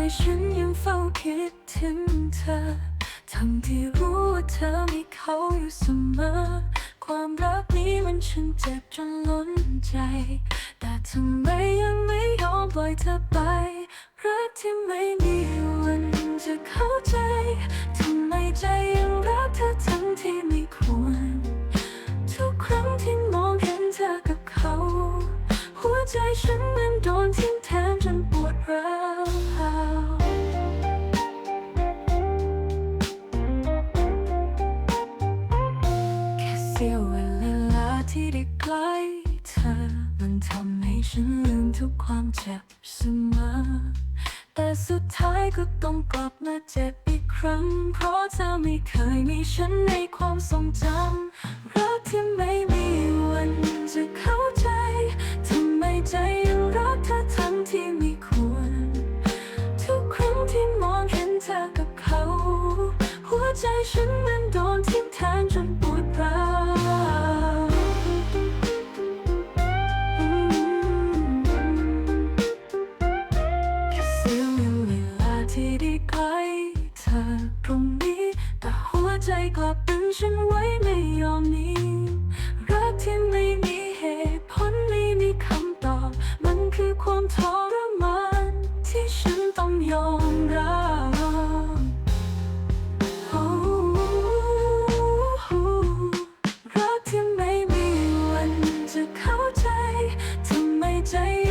ใจฉันยังเฝ้าคิดถึงเธอ ทั้งที่รู้ว่าเธอมีเขาอยู่เสมอ ความรักนี้มันฉันเจ็บจนล้นใจ แต่ทำไมยังไม่ยอมปล่อยเธอไป รักที่ไม่มีวันจะเข้าใจ ทำไมใจยังรักเธอทั้งที่ไม่ควร ทุกครั้งที่มองเห็นเธอกับเขา หัวใจฉันมัน เสี้ยวเวลาที่ได้ใกล้เธอ มันทำให้ฉันลืมทุกความเจ็บเสมอ แต่สุดท้ายก็ต้องกลับมาเจ็บอีกครั้ง เพราะเธอไม่เคยมีฉันในความทรงจำรักที่ไม่มีวันจะเข้าใจ ทำไมใจยังรักเธอทั้งที่ไม่ควร ทุกครั้งที่มองเห็นเธอกับเขา หัวใจฉันมันโดน กลับดึงฉันไว้ไม่ยอมหนีรักที่ไม่มีเหตุผลไม่มีคำตอบ มันคือความทรมานที่ฉันต้องยอมรับโอ้รักที่ไม่มีวันจะเข้าใจทำไมใจ